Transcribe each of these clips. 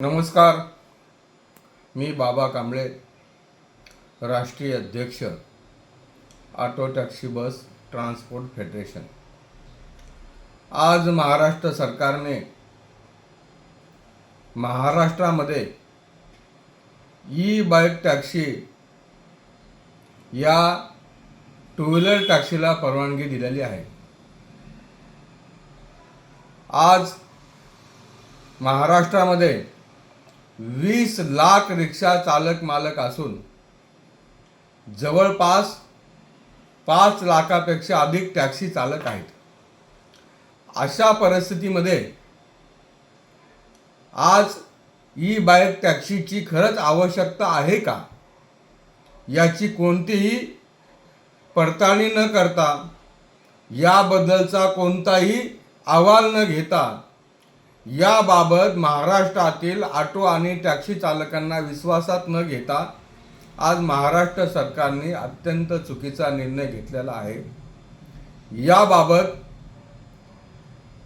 नमस्कार. मी बाबा कांबळे राष्ट्रीय अध्यक्ष auto taxi bus transport federation. आज महाराष्ट्र सरकारने महाराष्ट्रामध्ये ई बाईक टॅक्सी या टू व्हीलर टॅक्सीला परवानगी दिलेली आहे. आज महाराष्ट्रामध्ये वीस लाख रिक्षा चालक मालक असून जवळपास पाच लाखापेक्षा अधिक टॅक्सी चालक आहेत. अशा परिस्थितीमध्ये आज ई बाईक टॅक्सीची खरंच आवश्यकता आहे का? याची कोणतीही पडताळणी न करता याबद्दलचा कोणताही अहवाल न घेता याबाबत महाराष्ट्रातील ऑटो आणि टॅक्सी चालकांना विश्वासात न घेता आज महाराष्ट्र सरकारने अत्यंत चुकीचा निर्णय घेतलेला आहे. याबाबत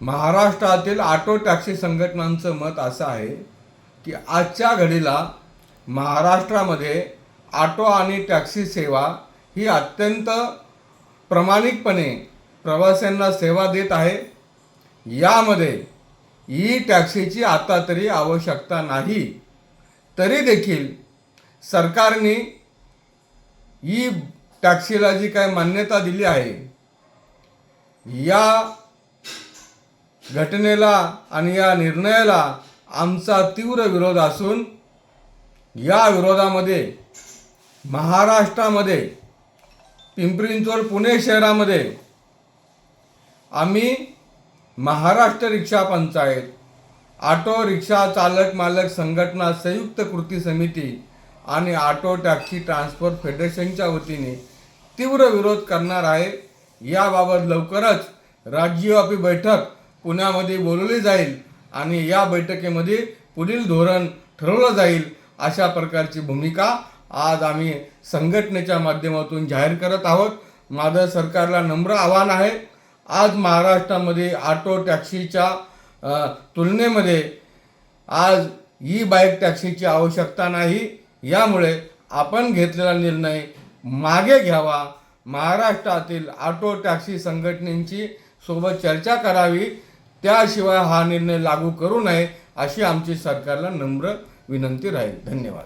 महाराष्ट्रातील ऑटो टॅक्सी संघटनांचं मत असं आहे की आजच्या घडीला महाराष्ट्रामध्ये ऑटो आणि टॅक्सी सेवा ही अत्यंत प्रामाणिकपणे प्रवाशांना सेवा देत आहे. यामध्ये ई टॅक्सीची आता तरी आवश्यकता नाही. तरी देखील सरकारने ई टॅक्सीला जी काय मान्यता दिली आहे या घटनेला आणि या निर्णयाला आमचा तीव्र विरोध असून या विरोधामध्ये महाराष्ट्रामध्ये पिंपरी चिंचवड पुणे शहरामध्ये आम्ही Maharashtra rickshaw panchayat auto rickshaw चालक मालक संघटना संयुक्त कृती समिती आणि ऑटो टॅक्सी ट्रान्सपोर्ट फेडरेशनच्या वतीने तीव्र विरोध करणार आहे. याबाबत लवकरच राज्यव्यापी बैठक पुण्यामध्ये बोलवली जाईल आणि या बैठकीमध्ये पुढील धोरण ठरवलं जाईल अशा प्रकारची भूमिका आज आम्ही संघटनेच्या माध्यमातून जाहीर करत आहोत. माझं सरकारला नम्र आव्हान आहे. आज महाराष्ट्रामध्ये ऑटो टॅक्सीच्या तुलनेमध्ये आज ई बाईक टॅक्सीची आवश्यकता नाही. यामुळे आपण घेतलेला निर्णय मागे घ्यावा. महाराष्ट्रातील ऑटो टॅक्सी संघटनेची सोबत चर्चा करावी. त्याशिवाय हा निर्णय लागू करू नये अशी आमची सरकारला नम्र विनंती राहील. धन्यवाद.